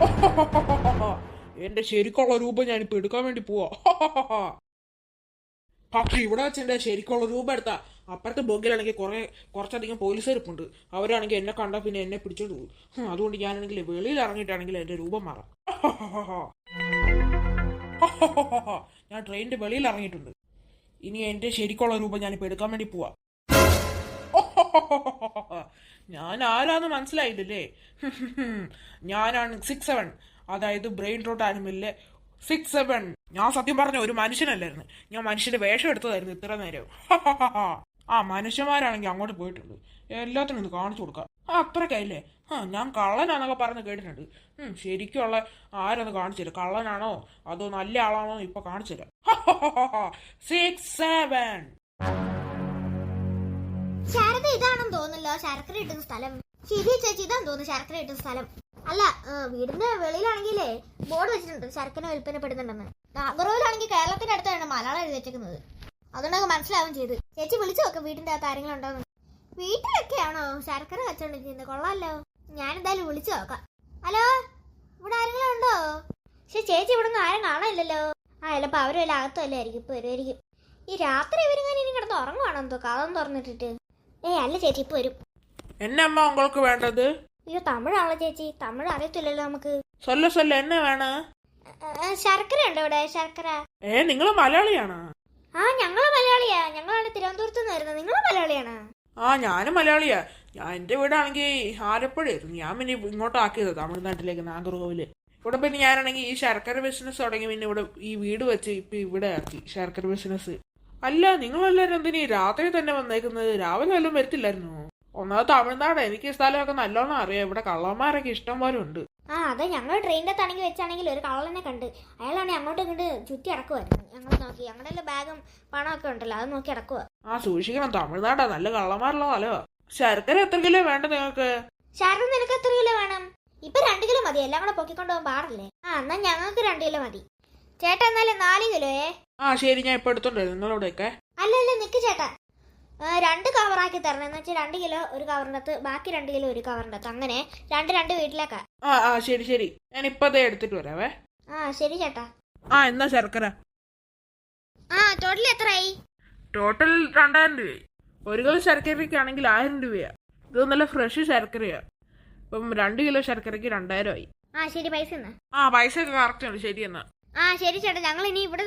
എന്റെ ശരിക്കുള്ള രൂപം ഞാനിപ്പോ എടുക്കാൻ വേണ്ടി പോവാ. പക്ഷെ ഇവിടെ വെച്ച് എന്റെ ശരിക്കുള്ള രൂപം എടുത്താ. അപ്പുറത്തെ ബോഗിലാണെങ്കിൽ കുറെ കുറച്ചധികം പോലീസുകാരിപ്പുണ്ട് അവരാണെങ്കിൽ എന്നെ കണ്ടാ പിന്നെ എന്നെ പിടിച്ചോണ്ട് പോകും. അതുകൊണ്ട് ഞാനാണെങ്കിൽ വെളിയിൽ ഇറങ്ങിയിട്ടാണെങ്കിൽ എന്റെ രൂപം മാറാം. ഞാൻ ട്രെയിനിന്റെ വെളിയിൽ ഇറങ്ങിയിട്ടുണ്ട്. ഇനി എന്റെ ശരിക്കുള്ള രൂപം ഞാനിപ്പോ എടുക്കാൻ വേണ്ടി പോവാ. ഞാൻ ആരാന്ന് മനസ്സിലായില്ലേ ഞാനാണ് സിക്സ് സെവൻ അതായത് ബ്രെയിൻ റോട്ട് ആനിമലിലെ സിക്സ് സെവൻ ഞാൻ സത്യം പറഞ്ഞ ഒരു മനുഷ്യനല്ലായിരുന്നു. ഞാൻ മനുഷ്യന്റെ വേഷം എടുത്തതായിരുന്നു ഇത്ര നേരം. ആ മനുഷ്യന്മാരാണെങ്കിൽ അങ്ങോട്ട് പോയിട്ടുണ്ട്. എല്ലാത്തിനും ഇത് കാണിച്ചു കൊടുക്കാം. ആ അത്രക്കല്ലേ ആ ഞാൻ കള്ളനാന്നൊക്കെ പറഞ്ഞ് കേട്ടിട്ടുണ്ട്. ശരിക്കുള്ള ആരൊന്ന് കാണിച്ചു തരാം കള്ളനാണോ? അതോ നല്ല ആളാണോ? ഇപ്പൊ കാണിച്ചു തരാം. സിക്സ് സെവൻ ശാരദ ഇതാണെന്ന് തോന്നുന്നല്ലോ. ശർക്കര ഇട്ടുന്ന സ്ഥലം. ശരി ചേച്ചി ഇതാന്ന് തോന്നുന്നു ശർക്കര ഇട്ടുന്ന സ്ഥലം. അല്ല വീടിന്റെ വെളിയിലാണെങ്കിലേ ബോർഡ് വെച്ചിട്ടുണ്ട്. ശർക്കര വിൽപ്പനപ്പെടുന്നുണ്ടെന്ന്. നാഗറോയിലാണെങ്കിൽ കേരളത്തിന്റെ അടുത്താണ് മലയാളം എഴുതി വെച്ചേക്കുന്നത്. അതുകൊണ്ടൊക്കെ മനസ്സിലാവും ചെയ്ത്. ചേച്ചി വിളിച്ചു നോക്കാം വീടിന്റെ കാര്യങ്ങളുണ്ടോന്ന്. വീട്ടിലൊക്കെയാണോ ശർക്കര കച്ചവടം ചെയ്യുന്നത്? കൊള്ളാലോ. ഞാൻ എന്തായാലും വിളിച്ചു നോക്കാം. ഹലോ ഇവിടെ ആരെങ്കിലും ഉണ്ടോ? പക്ഷെ ചേച്ചി ഇവിടെ നിന്ന് ആരും കാണാനില്ലല്ലോ. ആ ചിലപ്പോ അവരും വല്ല അകത്തല്ലേ ആയിരിക്കും. ഇപ്പൊ വരുമായിരിക്കും ഈ രാത്രി ഇവരിങ്ങനെ ഇനി കിടന്ന് ഉറങ്ങുവാണോ എന്തോ? കഥം തുറന്നിട്ടിട്ട്. ഏ അല്ല ചേച്ചി ഇപ്പൊ വരും. എന്നെ അമ്മ ഉങ്ങൾക്ക് വേണ്ടത്? അയ്യോ തമിഴാണല്ലോ ചേച്ചി. തമിഴ് അറിയത്തില്ലല്ലോ നമുക്ക്. വേണ? ഏ, ഏ, ശർക്കര ഉണ്ടോ ഇവിടെ? ശർക്കര. ഏ നിങ്ങൾ മലയാളിയാണോ? ആ ഞങ്ങൾ മലയാളിയാ. ഞങ്ങളാണ് തിരുവനന്തപുരത്ത് നിന്ന് വരുന്നത്. നിങ്ങൾ മലയാളിയാണ്. ആ ഞാനും മലയാളിയാ. ഞാൻ എന്റെ വീടാണെങ്കിൽ ആലപ്പുഴയായിരുന്നു. ഞാൻ പിന്നെ ഇങ്ങോട്ട് ആക്കിയത് തമിഴ്നാട്ടിലേക്ക് നാഗർകോവിൽ. ഇവിടെ പിന്നെ ഞാനാണെങ്കിൽ ഈ ശർക്കര ബിസിനസ് തുടങ്ങി പിന്നെ ഇവിടെ ഈ വീട് വെച്ച് ഇപ്പൊ ഇവിടെ ആക്കി. ശർക്കര ബിസിനസ് അല്ല നിങ്ങളെല്ലാരും എന്തിനീ രാത്രി തന്നെ വന്നേക്കുന്നത്? രാവിലെ വല്ലതും വരത്തില്ലായിരുന്നു? ഒന്നാമത് തമിഴ്നാട് എനിക്ക് സ്ഥലമൊക്കെ നല്ലോണം അറിയാം. ഇവിടെ കള്ളന്മാരൊക്കെ ഇഷ്ടം പോലെ ഉണ്ട്. ആ അതെ ഞങ്ങൾ ട്രെയിനിന്റെ തണങ്ങി വെച്ചാണെങ്കിൽ ഒരു കള്ളനെ കണ്ട് അയാളാണ് അങ്ങോട്ടും ഇങ്ങോട്ട് ചുറ്റി അടക്കുമായിരുന്നു ഞങ്ങൾ നോക്കി ഞങ്ങളുടെ ബാഗും പണമൊക്കെ ഉണ്ടല്ലോ അത് നോക്കി അടക്കുക ആ സൂക്ഷിക്കണം. തമിഴ്നാടാ നല്ല കള്ളന്മാരുള്ള സ്ഥലമാ ശർക്കര എത്ര കിലോ വേണ്ട നിങ്ങൾക്ക്? ശരക്കര നിനക്ക് എത്ര കിലോ വേണം? ഇപ്പൊ രണ്ട് കിലോ മതി എല്ലാം കൂടെ പൊക്കിക്കൊണ്ടു പോകാൻ പാടില്ലേ? ആ എന്നാ ഞങ്ങൾക്ക് രണ്ട് കിലോ മതി. ചേട്ടാ എന്നാലും നാല് കിലോയേ? ആ ശരി ഞാൻ ഇപ്പൊ എടുത്തോണ്ട് നിങ്ങളോടൊക്കെ അല്ല അല്ല നിക്ക് ചേട്ടാ. രണ്ട് കവറാക്കി തരണം. എന്ന് വെച്ചാൽ രണ്ട് കിലോ ഒരു കവറിനകത്ത് ബാക്കി രണ്ട് കിലോ ഒരു കവറിനകത്ത്. അങ്ങനെ രണ്ട് രണ്ട് വീട്ടിലേക്കാ. ആ ആ ശരി ശരി. ഞാൻ ഇപ്പൊ ദേ എടുത്തിട്ട് വരാവേ. ആ ശരി ചേട്ടാ. ആ എന്നാ ശർക്കര. ആ ടോട്ടൽ എത്രയായി? ടോട്ടൽ രണ്ടായിരം രൂപയായി. ഒരു കിലോ ശർക്കരയ്ക്ക് ആണെങ്കിൽ ആയിരം രൂപയാ. ഇത് നല്ല ഫ്രഷ് ശർക്കരയാ. ഇപ്പം രണ്ട് കിലോ ശർക്കരയ്ക്ക് രണ്ടായിരം ആയി. ആ ശരി പൈസ എന്നാ ആ പൈസ ഒക്കെ കറക്റ്റ് ആണ്. ശരി എന്നാ. ആ ശരി ചേട്ടാ. ഞങ്ങൾ ഇനി ഇവിടെ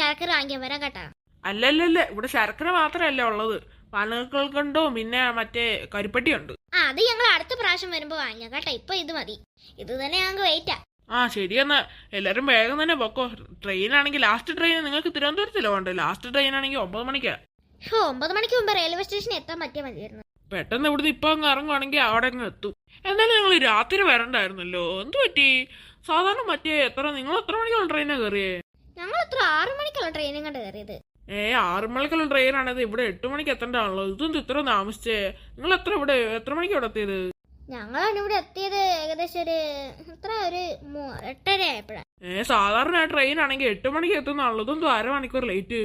ശർക്കര വാങ്ങിക്കാൻ വരാം കേട്ടാ. അല്ലല്ലല്ല ഇവിടെ ശർക്കര മാത്രമല്ല ഉള്ളത്. കണ്ടോ പിന്നെ മറ്റേ കരിപ്പട്ടിയുണ്ട് ആ അത് ഞങ്ങൾ അടുത്ത പ്രാവശ്യം വരുമ്പോൾ വാങ്ങിക്കാം കേട്ടോ. ഇപ്പൊ ഇത് മതി. ഇത് തന്നെ ഞങ്ങൾക്ക് വെയിറ്റാ ആ. ശരി എന്നാ. എല്ലാരും വേഗം തന്നെ പൊക്കോ. ട്രെയിൻ ആണെങ്കിൽ ലാസ്റ്റ് ട്രെയിൻ നിങ്ങൾക്ക് തിരുവനന്തപുരത്തിലോ ഉണ്ട് ലാസ്റ്റ് ട്രെയിൻ ആണെങ്കിൽ ഒമ്പത് മണിക്കാ. ഓ ഒമ്പത് മണിക്ക് മുമ്പ് റെയിൽവേ സ്റ്റേഷനിൽ എത്താൻ പറ്റിയ മതിയായിരുന്നു. പെട്ടെന്ന് ഇവിടുന്ന് ഇപ്പൊ അങ്ങ് ഇറങ്ങുവാണെങ്കിൽ അവിടെ അങ്ങ് എത്തും. എന്തായാലും നിങ്ങൾ രാത്രി വരണ്ടായിരുന്നല്ലോ. എന്ത് പറ്റി? സാധാരണ മറ്റേ എത്ര നിങ്ങൾ എത്ര മണിക്കുള്ള ട്രെയിനാ കയറിയേ? ഞങ്ങൾ എത്ര ആറു മണിക്കുള്ള ട്രെയിനും കണ്ട് കയറിയത്. ഏ ആറ് മണിക്കുള്ള ട്രെയിനാണത് ഇവിടെ എട്ട് മണിക്ക് എത്തണ്ടാണല്ലോ ഇതും ഇത്ര താമസിച്ചേ? നിങ്ങൾ എത്ര ഇവിടെ എത്ര മണിക്ക് ഇവിടെ എത്തിയത്? ഞങ്ങളാണ് ഇവിടെ എത്തിയത് ഏകദേശം ഒരു എത്ര ഒരു എട്ടര ആയപ്പോഴാണ് ഏ സാധാരണ ട്രെയിൻ ആണെങ്കിൽ എട്ട് മണിക്ക് എത്തുന്നാണല്ലോ ഇതൊന്നും അരമണിക്കൂർ ലേറ്റ്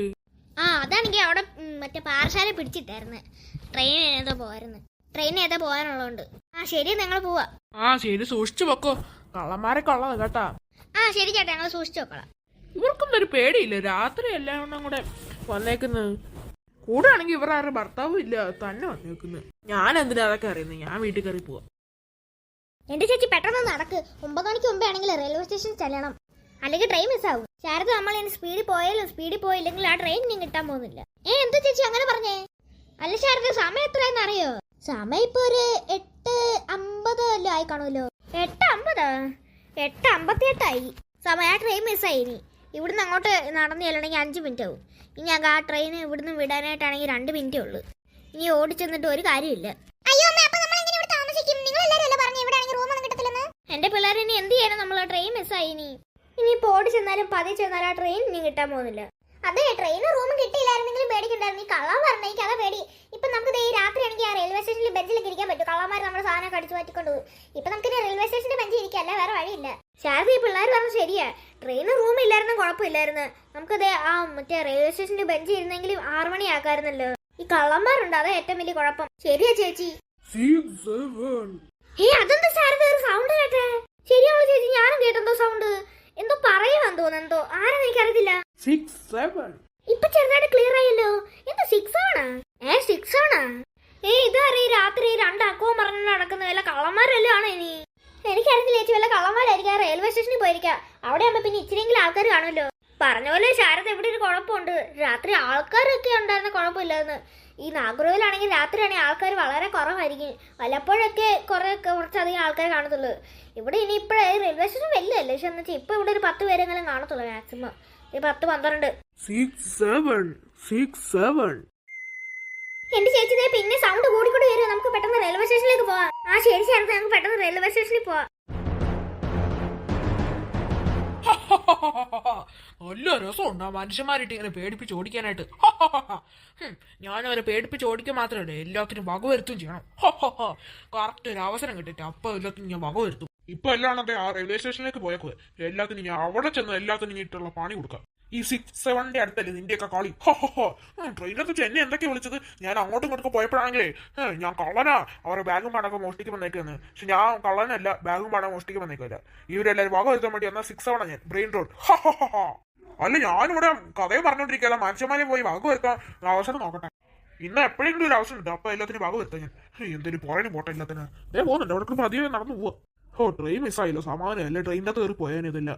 ആ അതാണെങ്കിൽ അവിടെ മറ്റേ പാറശാല പിടിച്ചിട്ടായിരുന്നു. ട്രെയിൻ ഏതോ പോയിരുന്നു ട്രെയിൻ ഏതോ പോകാനുള്ളതുകൊണ്ട് ആ ശരി നിങ്ങൾ പോവാ. ആ ശരി സൂക്ഷിച്ചു വെക്കോ കള്ളന്മാരൊക്കെ കൊള്ളത് കേട്ടാ. ആ ശരി ചേട്ടാ ഞങ്ങൾ സൂക്ഷിച്ചു നോക്കണം ഇവർക്കൊന്നും ഒരു പേടിയില്ല. രാത്രി എല്ലാം കൊണ്ടും കൂടെ വന്നേക്കുന്നത് കൂടെ ആണെങ്കിൽ ഇവർ ആരുടെ ഭർത്താവും ഇല്ല തന്നെ വന്നേക്കുന്നത് ഞാൻ എന്തിനാ അതൊക്കെ അറിയുന്നത് ഞാൻ വീട്ടിൽ കയറി പോവാ. എന്റെ ചേച്ചി പെട്ടെന്ന് നടക്ക്. ഒമ്പത് മണിക്ക് മുമ്പേ ആണെങ്കിൽ റെയിൽവേ സ്റ്റേഷൻ ചെല്ലണം. അല്ലെങ്കിൽ ട്രെയിൻ ആവും. ശാരദ നമ്മൾ ഇനി സ്പീഡിൽ പോയാലും? സ്പീഡിൽ പോയില്ലെങ്കിൽ ആ ട്രെയിൻ ഇനി കിട്ടാൻ പോകുന്നില്ല. ഏ എന്താ ചേച്ചി അങ്ങനെ പറഞ്ഞേ? അല്ല ശാരദ സമയം എത്രയെന്ന് അറിയോ? സമയം ഇപ്പൊ ഒരു എട്ട് അമ്പത് അല്ലോ ആയി കാണുമല്ലോ എട്ട് അമ്പതാ എട്ട് അമ്പത്തിയെട്ടായി. സമയം ആ ട്രെയിൻ മിസ്സായി ഇനി. ഇവിടുന്ന് അങ്ങോട്ട് നടന്നു ചെല്ലണമെങ്കിൽ അഞ്ച് മിനിറ്റ് ആവും. ഇനി ഞങ്ങൾക്ക് ആ ട്രെയിൻ ഇവിടുന്ന് വിടാനായിട്ടാണെങ്കിൽ രണ്ട് മിനിറ്റേ ഉള്ളൂ. ഇനി ഓടിച്ചെന്നിട്ട് ഒരു കാര്യമില്ല. എന്റെ പിള്ളേർ ഇനി എന്ത് ചെയ്യണം നമ്മൾ ട്രെയിൻ മിസ്സായി ഇനി. ഇനിയിപ്പോ ഓടി ചെന്നാലും പതി ചെന്നാലും ആ ട്രെയിൻ ഇനി കിട്ടാൻ പോകുന്നില്ല. അതെ ട്രെയിൻ റൂം കിട്ടിയില്ലായിരുന്നെങ്കിലും പേടിക്കണ്ടായിരുന്നു. ഈ കള്ളാൻ പറഞ്ഞ എനിക്ക് അതാ പേടി. ഇപ്പൊ നമുക്ക് ഈ രാത്രി ആണെങ്കിൽ ആ റെയിൽവേ സ്റ്റേഷനിൽ ബെഞ്ചിലൊക്കെ ഇരിക്കാൻ പറ്റും. കള്ളമാർ നമ്മുടെ സാധനം കടിച്ചു മാറ്റിക്കൊണ്ട് പോകും ഇപ്പൊ നമുക്ക് റെയിൽവേ സ്റ്റേഷന്റെ ബെഞ്ചിൽ ഇരിക്കല്ല വേറെ വഴിയില്ല. ശാരദ ഈ പിള്ളേർ പറഞ്ഞു ശരിയാ. ട്രെയിന് റൂം ഇല്ലായിരുന്നു കുഴപ്പമില്ലായിരുന്നു. നമുക്കത് ആ മറ്റേ റെയിൽവേ സ്റ്റേഷന്റെ ബെഞ്ച് ഇരുന്നെങ്കിലും ആറു മണിയാക്കായിരുന്നല്ലോ ഈ കള്ളന്മാരുണ്ട്? അതാ ഏറ്റവും വലിയ കുഴപ്പം. ശരിയാ ചേച്ചി. ഏ അതെന്താ സൗണ്ട് കേട്ടേ. ചേച്ചി? ഞാനും കേട്ടെന്തോ സൗണ്ട് എന്തോ പറയുവാൻ തോന്നുന്നു എന്തോ. ആരാന്ന് എനിക്കറിയത്തില്ല. ഇപ്പൊ ചെറുതായിട്ട് നടക്കുന്ന വല്ല കള്ളന്മാരല്ലോ ആണോ ഇനി? എനിക്കറിയില്ല ചേച്ചി വല്ല കള്ളന്മാരായിരിക്കാം. റെയിൽവേ സ്റ്റേഷനിൽ പോയിരിക്കാം. അവിടെ ആകുമ്പോ പിന്നെ ഇച്ചിരിയെങ്കിലും ആൾക്കാർ കാണുമല്ലോ. പറഞ്ഞ പോലെ ശാരദ എവിടെ ഒരു കുഴപ്പമുണ്ട്. രാത്രി ആൾക്കാരൊക്കെ ഉണ്ടായിരുന്ന കുഴപ്പമില്ലാന്ന് ഈ നാഗർകോവിലാണെങ്കിൽ രാത്രിയാണെങ്കിൽ ആൾക്കാർ വളരെ കുറവായിരിക്കും. വല്ലപ്പോഴൊക്കെ കുറെ കുറച്ചധികം ആൾക്കാർ കാണത്തുള്ളൂ. ഇവിടെ ഇനി ഇപ്പോഴേ റെയിൽവേ സ്റ്റേഷൻ വലിയല്ലേ പക്ഷെ എന്നുവെച്ചാൽ ഇപ്പൊ ഇവിടെ ഒരു പത്ത് പേരെങ്കിലും കാണത്തുള്ളൂ മാക്സിമം ഒരു പത്ത് പന്ത്രണ്ട്. സിക്സ് സെവൻ സിക്സ് സെവൻ എന്റെ ചേച്ചി ദേ പിന്നെ സൗണ്ട് കൂടിക്കൂടി വരുമോ നമുക്ക് പെട്ടെന്ന് റെയിൽവേ സ്റ്റേഷനിലേക്ക് പോവാം. ആ ശരി ശരി. നമുക്ക് പെട്ടെന്ന് റെയിൽവേ സ്റ്റേഷനിൽ പോവാം. നല്ല രസമുണ്ടോ ആ മനുഷ്യന്മാരിട്ട് ഇങ്ങനെ പേടിപ്പിച്ച് ഓടിക്കാനായിട്ട്. ഞാൻ അവരെ പേടിപ്പിച്ച് ഓടിക്കുക മാത്രമല്ല എല്ലാത്തിനും വക വരുത്തും ചെയ്യണം. കറക്റ്റ് ഒരു അവസരം കിട്ടിട്ട് അപ്പൊ എല്ലാത്തിനും ഞാൻ വക വരുത്തും. ഇപ്പൊ എല്ലാം ആ റെയിൽവേ സ്റ്റേഷനിലേക്ക് പോയേക്കുവേ എല്ലാത്തിനും ഞാൻ അവിടെ ചെന്ന് എല്ലാത്തിനും ഇട്ടുള്ള പണി കൊടുക്കാം. ഈ സിക്സ് സെവന്റെ അടുത്തല്ലേ നിന്റെയൊക്കെ കളി? ട്രെയിനകത്ത് വെച്ച് എന്നെ എന്തൊക്കെ വിളിച്ചത്? ഞാൻ അങ്ങോട്ടും ഇങ്ങോട്ടും പോയപ്പോഴാണെങ്കിലേ ഞാൻ കള്ളനാ. അവരുടെ ബാഗും പണമൊക്കെ മോഷ്ടിക്കും വന്നേക്കുന്നത് പക്ഷെ ഞാൻ കള്ളനല്ല ബാഗും പണം മോഷ്ടിക്കും വന്നേക്കില്ല ഇവരെല്ലാവരും വക വരുത്താൻ വേണ്ടി എന്നാൽ സിക്സ് സെവനാണ് ഞാൻ ബ്രെയിൻ റോഡ് അല്ല ഞാനിവിടെ കഥയും പറഞ്ഞോണ്ടിരിക്കല്ല മനുഷ്യന്മാരെ പോയി വക വരുത്താൻ അവസരം നോക്കട്ടെ. ഇന്ന് എപ്പോഴെങ്കിലും ഒരു അവസരം ഉണ്ട്. അപ്പൊ എല്ലാത്തിനും വക വരുത്താൻ ഞാൻ. ഹേ, എന്തൊരു പോയനും പോട്ടെ എല്ലാത്തിനും. അതേ പോകുന്നുണ്ട്. അവിടെ പതിയെ നടന്നു പോവാ. ഓ ട്രെയിൻ മിസ്സായില്ലോ സമാനം അല്ലേ? ട്രെയിനിന്റെ കയറി പോയാനിതില്ല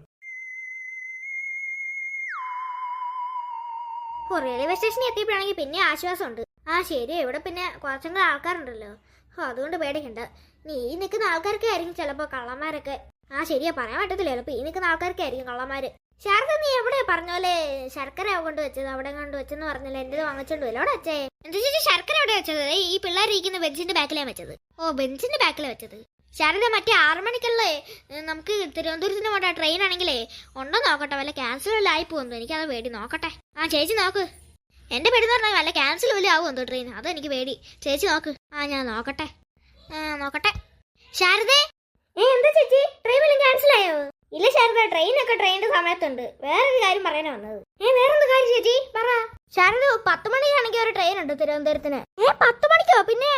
ഓ റെയിൽവേ സ്റ്റേഷനിൽ എത്തിയപ്പോഴാണെങ്കിൽ പിന്നെ ആശ്വാസമുണ്ട്. ആ ശരി. ഇവിടെ പിന്നെ കുറച്ചും കൂടെ ആൾക്കാരുണ്ടല്ലോ. ഓ അതുകൊണ്ട് പേടിക്കണ്ട. നീ ഈ നിൽക്കുന്ന ആൾക്കാർക്കേ ആയിരിക്കും ചിലപ്പോൾ കള്ളന്മാരൊക്കെ. ആ ശരിയാ. പറയാൻ പറ്റത്തില്ല. ചിലപ്പോൾ ഈ നിൽക്കുന്ന ആൾക്കാർക്കേ ആയിരിക്കും കള്ളന്മാര്. ശാരദ നീ എവിടെ പറഞ്ഞ പോലെ ശർക്കര കൊണ്ട് വെച്ചത്? അവിടെ കൊണ്ട് വെച്ചെന്ന് പറഞ്ഞല്ലോ. എന്റെ വാങ്ങിച്ചോണ്ട് വല്ലോ അവിടെ വെച്ചേ. എന്താ ചേച്ചി ശർക്കര എവിടെ വെച്ചത്? ഈ പിള്ളേർ ഇരിക്കുന്ന ബെഞ്ചിന്റെ ബാക്കിലാണ് വെച്ചത്. ഓ ബെഞ്ചിന്റെ ബാക്കിലാണ് വെച്ചത്. ശാരദ മറ്റേ ആറു മണിക്കല്ലേ നമുക്ക് തിരുവനന്തപുരത്തിന് പോട്ടെ ട്രെയിൻ ആണെങ്കിലേ ഉണ്ടോ നോക്കട്ടെ വല്ല ക്യാൻസൽ വല്ല ആയി പോകുന്നു. എനിക്കത് പേടി നോക്കട്ടെ. ആ ചേച്ചി നോക്ക്. എന്റെ പേടി എന്ന് പറഞ്ഞാൽ വല്ല ക്യാൻസൽ വല്ല ആവും എന്തോ ട്രെയിൻ അത് എനിക്ക് പേടി. ചേച്ചി നോക്ക്. ആ ഞാൻ നോക്കട്ടെ. നോക്കട്ടെ. ശാരദേ? എന്താ ചേച്ചി? ട്രെയിൻ വല്ലതും ക്യാൻസൽ ആയോ? ഇല്ല ശാരദ ട്രെയിൻ ഒക്കെ ട്രെയിനിന്റെ സമയത്തുണ്ട്. വേറൊരു കാര്യം പറയാനാ വന്നത്. ഏ വേറെന്ത് കാര്യം ചേച്ചി? പറ. ശാരദ പത്ത് മണിക്കാണെങ്കിൽ ഒരു ട്രെയിൻ ഉണ്ട് തിരുവനന്തപുരത്തിന്. ഏ പത്ത് മണിക്കോ? പിന്നെ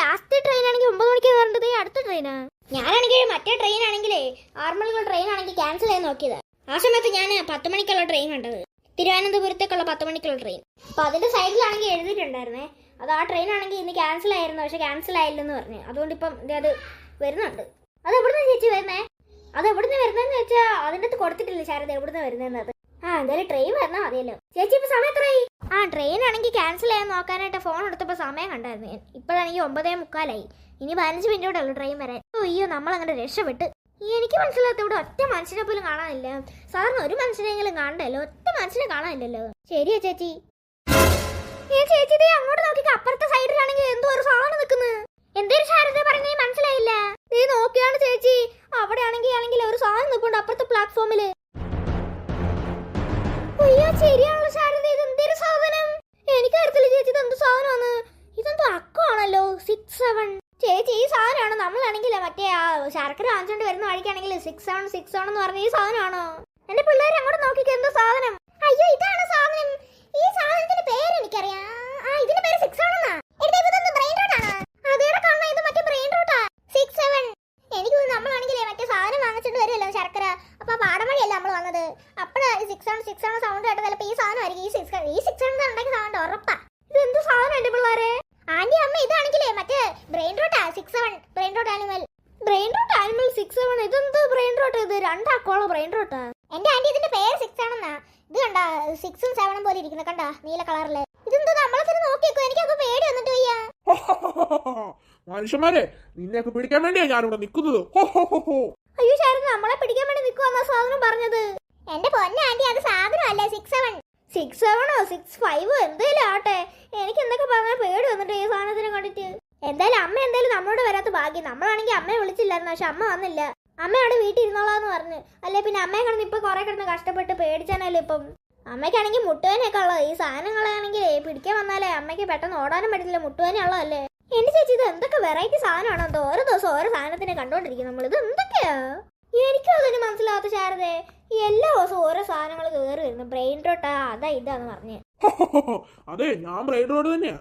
ലാസ്റ്റ് ട്രെയിൻ ആണെങ്കിൽ ഒമ്പത് മണിക്ക് വരേണ്ടത്? അടുത്ത ട്രെയിനാ ഞാനാണെങ്കിൽ മറ്റേ ട്രെയിൻ ആണെങ്കിലേ ആറ് മണിക്കുള്ള ട്രെയിൻ ആണെങ്കിൽ ക്യാൻസൽ ചെയ്ത് നോക്കിയത്. ആ സമയത്ത് ഞാൻ പത്ത് മണിക്കുള്ള ട്രെയിൻ കണ്ടത്. തിരുവനന്തപുരത്തേക്കുള്ള പത്ത് മണിക്കുള്ള ട്രെയിൻ അപ്പൊ അതിന്റെ സൈഡിലാണെങ്കിൽ എഴുതിയിട്ടുണ്ടായിരുന്നേ. അത് ആ ട്രെയിൻ ആണെങ്കിൽ ഇന്ന് ക്യാൻസൽ ആയിരുന്നു. പക്ഷെ ക്യാൻസൽ ആയില്ലെന്ന് പറഞ്ഞു. അതുകൊണ്ട് ഇപ്പം അത് വരുന്നുണ്ട്. അത് എവിടുന്ന ചേച്ചി വരുന്നേ? അത് എവിടുന്ന് വരുന്നതെന്ന് വെച്ചാൽ അതിന്റെ അകത്ത് കൊടുത്തിട്ടില്ല ശാരദ? എവിടുന്ന് വരുന്നതെന്ന് അത്? ആ എന്തായാലും ട്രെയിൻ വന്നാൽ മതിയല്ലോ ചേച്ചി ഇപ്പൊ സമയം എത്രയായി? ആ ട്രെയിൻ ആണെങ്കിൽ ക്യാൻസൽ ചെയ്യാൻ നോക്കാനായിട്ട് ഫോൺ എടുത്തപ്പോൾ സമയം കണ്ടായിരുന്നു. ഞാൻ ഇപ്പോഴാണെങ്കിൽ ഒമ്പതേ മുക്കാലായി. ഇനി പതിനഞ്ച് മിനിറ്റോടെ ഉള്ളൂ ട്രെയിൻ വരാൻ. ഓ അയ്യോ നമ്മൾ അങ്ങനെ രക്ഷപ്പെട്ട്. എനിക്ക് മനസ്സിലാത്ത ഇവിടെ ഒറ്റ മനുഷ്യനെ പോലും കാണാനില്ല. സാറിന് ഒരു മനുഷ്യനെങ്കിലും കാണണ്ടല്ലോ? ഒറ്റ മനുഷ്യനെ കാണാനില്ലല്ലോ. ശരിയാ ചേച്ചി. ഏ ചേച്ചി അങ്ങോട്ട് നോക്കി അപ്പുറത്തെ സൈഡിലാണെങ്കിൽ എന്തോ ഒരു സാധനം നിൽക്കുന്നത് എന്തേലും ശാരദ പറഞ്ഞേ മനസ്സിലായില്ല. നീ നോക്കിയാണ് ചേച്ചി. അവിടെ ആണെങ്കിൽ ആണെങ്കിൽ ഒരു സാധനം നിൽപ്പുണ്ട് അപ്പുറത്തെ പ്ലാറ്റ്ഫോമിൽ അയ്യോ ശരിയാണല്ലോ ശാരദ ഇത് എന്തൊരു സാധനം? എനിക്കറിയത്തില്ല ചേച്ചി ഇത് എന്ത് സാധനമാണ്? ഇതെന്തോ അക്കമാണല്ലോ സിക്സ് സെവൻ ചേച്ചി ഈ സാധനമാണ്. നമ്മളാണെങ്കിൽ മറ്റേ ആ ശർക്കര വാങ്ങിച്ചോണ്ട് വരുന്ന വഴിക്കാണെങ്കിൽ സിക്സ് സെവൻ സിക്സ് സെവൻ എന്ന് പറഞ്ഞ ഈ സാധനമാണോ? എന്റെ പിള്ളേർ അങ്ങോട്ട് നോക്കിക്ക് എന്തോ സാധനം? അയ്യോ ഇതാണ് സാധനം. ഈ സാധനത്തിന്റെ പേര് എനിക്കറിയാം. ആ ഇതിന്റെ പേര് സിക്സ് സെവൻ ബ്രെയിൻ റൂട്ടാണോ അതേടെ കണ്ണ ഇത് മറ്റേ ബ്രെയിൻ റൂട്ടാ സിക്സ് സെവൻ എനിക്ക് നമ്മളാണെങ്കിലേ മറ്റേ സാധനം വാങ്ങിച്ചിട്ട് വരുമല്ലോ ശർക്കര. അപ്പൊ ആ നമ്മൾ വന്നത്. അപ്പഴാ six seven six seven sound കേട്ടത്. ചിലപ്പോ ഈ സാധനമായിരിക്കും ഈ സിക്സ് ഈ സിക്സ് സെവൻ ഉണ്ടാക്കിയ സൗണ്ട് ഉറപ്പാ. ഇത് എന്ത് സാധനം എന്റെ പിള്ളേരെ? ആന്റി അമ്മ ഇതാണെങ്കിലേ മറ്റേ brain rota six seven brain rot animal brain rot animal six seven ഇതെന്ത് ബ്രെയിൻ റോട്ട് ഇത്? രണ്ടാക്കോള ബ്രെയിൻ റോട്ടാ എന്റെ ആന്റി ഇതിന്റെ പേര് സിക്സ് ആണെന്നാ ഇത് കണ്ട സിക്സും സെവനും പോലെ ഇരിക്കുന്ന. കണ്ട നീല കളറിൽ ഇതെന്താ നമ്മളെ നോക്കിയേക്കോ? എനിക്കത് പേടി വന്നിട്ട് വയ്യ. മനുഷ്യന്മാരെ നിന്നെയൊക്കെ പിടിക്കാൻ വേണ്ടിയാ ഞാനിവിടെ നിൽക്കുന്നത്. ഹോ, ഹോ, ഹോ, ഹോ. അയ്യോ ശാരദ നമ്മളെ പിടിക്കാൻ വേണ്ടി നിൽക്കുവാന്നാ സാധനം പറഞ്ഞത്. എന്റെ പൊന്ന ആന്റി അത് സാധനമല്ല സിക്സ് സെവൻ സിക്സ് സെവനോ സിക്സ് ഫൈവോ എന്തേലും ആട്ടെ എനിക്ക് എന്തൊക്കെ പറഞ്ഞാൽ പേടി വന്നിട്ട് ഈ സാധനത്തിനെ കണ്ടിട്ട്. എന്തായാലും അമ്മ എന്തായാലും നമ്മളോട് വരാത്ത ഭാഗ്യം. നമ്മളാണെങ്കിൽ അമ്മയെ വിളിച്ചില്ലായിരുന്നു പക്ഷെ അമ്മ വന്നില്ല. അമ്മ അവിടെ വീട്ടിൽ ഇരുന്നോളാന്ന് പറഞ്ഞു. അല്ലെ പിന്നെ അമ്മയെ കിടന്ന് ഇപ്പൊ കുറെ കിടന്ന് കഷ്ടപ്പെട്ട് പേടിച്ചാനല്ലോ ഇപ്പം. അമ്മയ്ക്കാണെങ്കിൽ മുട്ടുവേനൊക്കെ ഉള്ളത്. ഈ സാധനങ്ങളാണെങ്കിൽ പിടിക്കാൻ വന്നാലേ അമ്മയ്ക്ക് പെട്ടെന്ന് ഓടാനും പറ്റത്തില്ല. മുട്ടുവേന ഉള്ളതല്ലേ? എന്റെ ചേച്ചി ഇത് എന്തൊക്കെ വെറൈറ്റി സാധനമാണോ? എന്തോ ഓരോ ദിവസം ഓരോ സാധനത്തിനെ കണ്ടോണ്ടിരിക്കും നമ്മൾ ഇത് എന്തൊക്കെയാ? എനിക്കും അതൊന്നും മനസ്സിലാവാത്ത ശാരദേ എല്ലാ ദിവസവും ഓരോ സാധനങ്ങൾ കയറി വരുന്നു. ബ്രെയിൻ റോട്ടാ അതാ ഇതാന്ന് പറഞ്ഞ്. അതെ ഞാൻ ബ്രെയിൻ റോഡ് തന്നെയാ.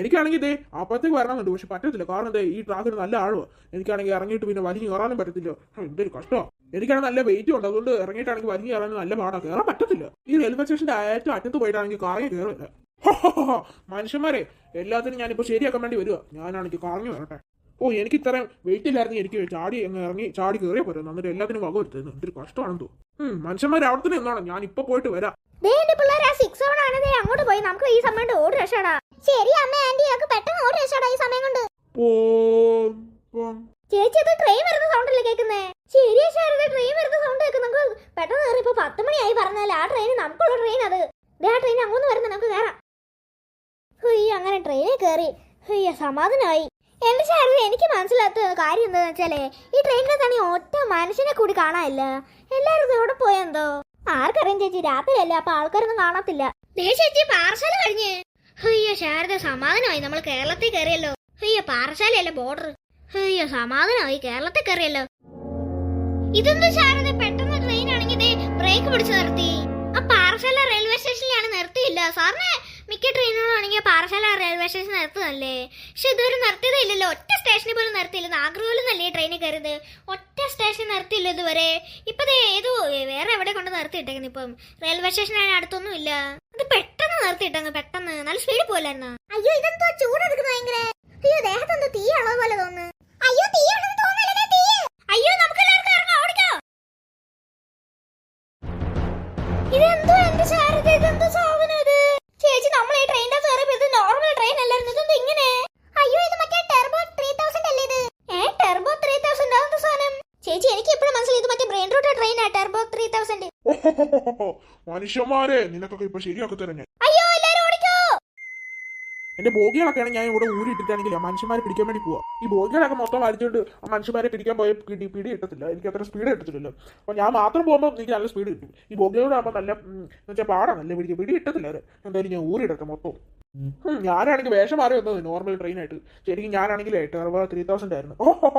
എനിക്കാണെങ്കിൽ ഇതേ അപ്പത്തേക്ക് വരണമെന്നുണ്ട്. പക്ഷെ പറ്റത്തില്ല. കാരണം ഈ ട്രാക്കിന് നല്ല ആഴോ എനിക്കാണെങ്കിൽ ഇറങ്ങിയിട്ട് പിന്നെ വലിഞ്ഞ് കയറാനും പറ്റത്തില്ല. എന്തൊരു കഷ്ടമാണ് എനിക്കാണ് നല്ല വെയിറ്റ് ഉണ്ട്. അതുകൊണ്ട് ഇറങ്ങിയിട്ടാണെങ്കിൽ വലിഞ്ഞ് കയറാനും നല്ല പാടാണ് കയറാൻ പറ്റത്തില്ല. ഈ റെയിൽവേ സ്റ്റേഷന്റെ ഏറ്റവും അറ്റത്ത് പോയിട്ടാണെങ്കിൽ കാറേ കയറില്ല മനുഷ്യന്മാരെ എല്ലാത്തിനും ഞാനിപ്പോ ശരിയാക്കാൻ വേണ്ടി വരിക ഞാനാണെങ്കിൽ കറങ്ങി വരട്ടെ. ഓ എനിക്ക് ഇത്രയും വെയിറ്റ് ഇല്ലായിരുന്നു. എനിക്ക് ചാടി അങ്ങ് ഇറങ്ങി ചാടി കയറിയ പോരുന്നു എന്നിട്ട് എല്ലാത്തിനും വക വരുത്തുന്നു എന്തൊരു കഷ്ടമാണെന്ന് തോന്നുന്നു. മനുഷ്യന്മാരെ അവിടെ തന്നെ എന്താണ് ഞാൻ ഇപ്പൊ പോയിട്ട് വരാം. അങ്ങോട്ട് പോയി. നമുക്ക് ഈ സമയം ഓടി രക്ഷടാ ശരി അമ്മ ആന്റി പെട്ടെന്ന് ഓടി രക്ഷടാ ഈ സമയം കൊണ്ട്. പോം, പോം. ചേച്ചി അത് ട്രെയിൻ വരുന്ന സൗണ്ട് അല്ലേ കേൾക്കുന്നേ ശരിയാ ശാരദ ട്രെയിൻ വരുന്ന സൗണ്ട് കേൾക്കും നമുക്ക് പെട്ടെന്ന് കയറി ഇപ്പൊ പത്ത് മണിയായി പറഞ്ഞാൽ ആ ട്രെയിൻ നമുക്കുള്ള ട്രെയിൻ അത് ദേ ആ ട്രെയിൻ അങ്ങോട്ട് വരുന്ന നമുക്ക് കയറാം ഹയ്യ അങ്ങനെ ട്രെയിനിൽ കയറി ഹയ്യ സമാധാനമായി എന്റെ ശാരദ എനിക്ക് മനസ്സിലാത്ത കാര്യം എന്താന്ന് വെച്ചാലേ ഈ ട്രെയിനിലെ തന്നെ ഒറ്റ മനുഷ്യനെ കൂടി കാണാനില്ല. എല്ലാരും ഇവിടെ പോയെന്തോ ആർക്കറിയാം ചേച്ചി രാത്രിയല്ലേ അപ്പൊ ആൾക്കാരൊന്നും കാണത്തില്ല. ദേ ചേച്ചി പാർശാല കഴിഞ്ഞ്. അയ്യോ ശാരദ സമാധാനമായി നമ്മൾ കേരളത്തിൽ കയറിയല്ലോ. അയ്യോ പാറശാലയല്ലേ ബോർഡർ അയ്യോ സമാധാനമായി കേരളത്തിൽ കയറിയല്ലോ. ഇതൊന്നും ശാരദ പെട്ടെന്ന് ട്രെയിൻ ആണെങ്കിൽ ബ്രേക്ക് പിടിച്ചു നിർത്തി. ആ പാറശാല റെയിൽവേ സ്റ്റേഷനിലാണ് നിർത്തിയില്ല. സാറിന് മിക്ക ട്രെയിനുകളാണെങ്കിൽ പാറശാല നടത്തുന്നല്ലേ പക്ഷെ ഇതുവരെ നിർത്തിയതേ ഇല്ലല്ലോ ഒറ്റ സ്റ്റേഷനിൽ പോലും നിർത്തിയില്ല നാഗർകോവിൽ നല്ലേ ട്രെയിനിൽ കയറിയത്? ഒറ്റ സ്റ്റേഷൻ നിർത്തിയില്ല ഇതുവരെ. ഇപ്പൊ ദേ ഏതോ വേറെ എവിടെ കൊണ്ട് നിർത്തിയിട്ടേക്കുന്നു ഇപ്പം? റെയിൽവേ സ്റ്റേഷൻ അതിന് അടുത്തൊന്നും ഇല്ല. ഇത് പെട്ടെന്ന് നിർത്തിയിട്ടങ്ങ് പെട്ടെന്ന്. നല്ല സ്പീഡ് പോലായിരുന്നു. അയ്യോ ഇതെന്തോ ചൂടെടുക്കുന്ന ഭയങ്കര. അയ്യോ ദേഹത്തെന്തോ തീയാണോ പോലെ തോന്നുന്നു. അയ്യോ തീ അയ്യോ നമുക്ക് എല്ലാവർക്കും ഇറങ്ങാം ഓടിക്കോ. ഇതെന്തോ എന്റെ ശാരദ ഇതെന്തോ സാധനം ഇത് ചേച്ചി നമ്മൾ ഈ ട്രെയിനിന്റെ കയറിയപ്പോ ഇത് നോർമൽ ട്രെയിൻ അല്ലായിരുന്നു ഇതെന്തോ ഇങ്ങനെ അയ്യോ ഇത് മറ്റേ ടെർബോ ത്രീ തൗസൻഡ് അല്ലേ ഇത് ഏ ടെർബോ ത്രീ തൗസൻഡ് അതെന്താ സാധനം ചേച്ചി എനിക്ക് എപ്പോഴും മനസ്സിലായി ഇത് മറ്റേ ബ്രെയിൻ റൂട്ട് ട്രെയിനാ ടെർബോ ത്രീ തൗസൻഡ് മനുഷ്യന്മാരെ നിനക്കൊക്കെ ഇപ്പൊ ശരിയാക്കി തരാം ഞാൻ. എന്റെ ബോഗികളൊക്കെയാണ് ഞാൻ ഇവിടെ ഊരിട്ടിട്ടാണെങ്കിൽ മനുഷ്യന്മാരെ പിടിക്കാൻ വേണ്ടി പോവാ. ഈ ബോഗികളൊക്കെ മൊത്തം വലിച്ചുകൊണ്ട് ആ മനുഷ്യന്മാരെ പിടിക്കാൻ പോയ പിടി പിടി കിട്ടത്തില്ല. എനിക്ക് അത്ര സ്പീഡ് കിട്ടത്തില്ലല്ലോ. അപ്പൊ ഞാൻ മാത്രം പോകുമ്പോൾ എനിക്ക് നല്ല സ്പീഡ് കിട്ടും. ഈ ബോഗികളോട് ആകുമ്പോൾ നല്ല വെച്ചാൽ പാടാണ് പാടാണല്ലേ പിടിക്കുക പിടി കിട്ടത്തില്ല അത് എന്തായാലും ഞാൻ ഊരിടട്ടെ മൊത്തം. ഞാനാണെങ്കിൽ വേഷം മാറി വന്നത് നോർമൽ ട്രെയിനായിട്ട് ശരിക്കും ഞാനാണെങ്കിൽ ടെർവ ത്രീ തൗസൻഡ് ആയിരുന്നു. ഓഹോ